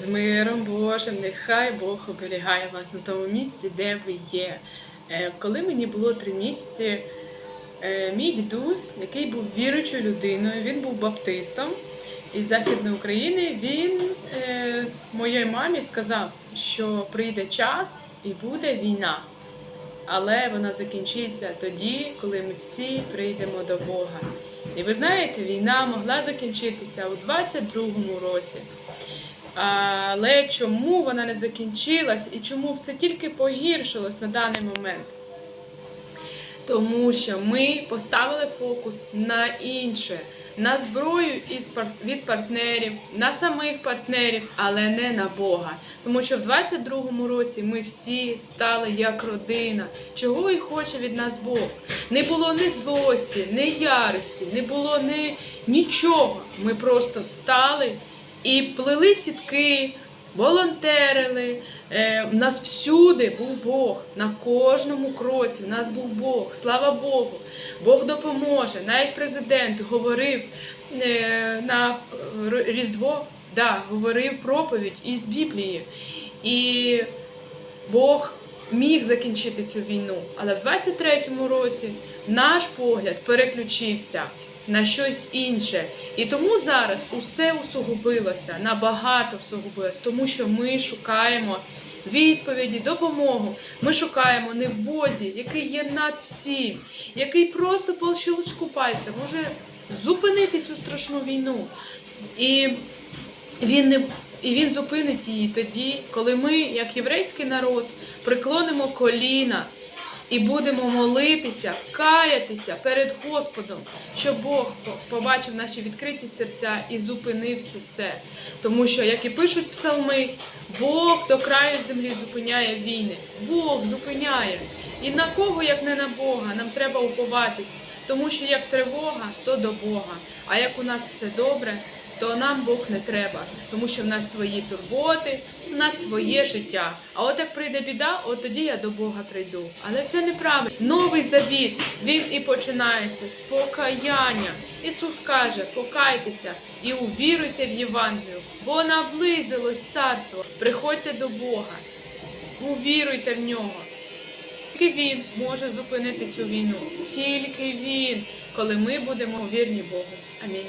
З миром Божим, нехай Бог оберігає вас на тому місці, де ви є. Е, Коли мені було три місяці, е, мій дідусь, який був віруючою людиною, він був баптистом із Західної України, він е, моїй мамі сказав, що прийде час і буде війна. Але вона закінчиться тоді, коли ми всі прийдемо до Бога. І ви знаєте, війна могла закінчитися у 22-му році. Але чому вона не закінчилась і чому все тільки погіршилось на даний момент? Тому що ми поставили фокус на інше, на зброю від партнерів, на самих партнерів, але не на Бога. Тому що в 22-му році ми всі стали як родина. Чого і хоче від нас Бог? Не було ні злості, ні ярості, не було ні нічого. Ми просто встали і плели сітки, волонтерили. Е, в нас всюди був Бог, на кожному кроці в нас був Бог. Слава Богу, Бог допоможе. Навіть президент говорив е, на Різдво, да, говорив проповідь із Біблії. І Бог міг закінчити цю війну, але в 23-му році наш погляд переключився на щось інше. І тому зараз усе усугубилося, набагато всугубилося, тому що ми шукаємо відповіді, допомогу. Ми шукаємо не в Бозі, який є над всім, який просто по щелчку пальця може зупинити цю страшну війну. І він не і він зупинить її тоді, коли ми, як єврейський народ, приклонимо коліна і будемо молитися, каятися перед Господом, щоб Бог побачив наші відкриті серця і зупинив це все. Тому що, як і пишуть псалми, Бог до краю землі зупиняє війни. Бог зупиняє. І на кого, як не на Бога, нам треба уповатись. Тому що як тривога, то до Бога. А як у нас все добре, то нам Бог не треба, тому що в нас свої турботи, в нас своє життя. А от як прийде біда, от тоді я до Бога прийду. Але це неправильно. Новий завіт він і починається з покаяння. Ісус каже: покайтеся і увіруйте в Євангелію, бо наблизилось царство. Приходьте до Бога, увіруйте в нього. Тільки він може зупинити цю війну. Тільки він, коли ми будемо вірні Богу. Амінь.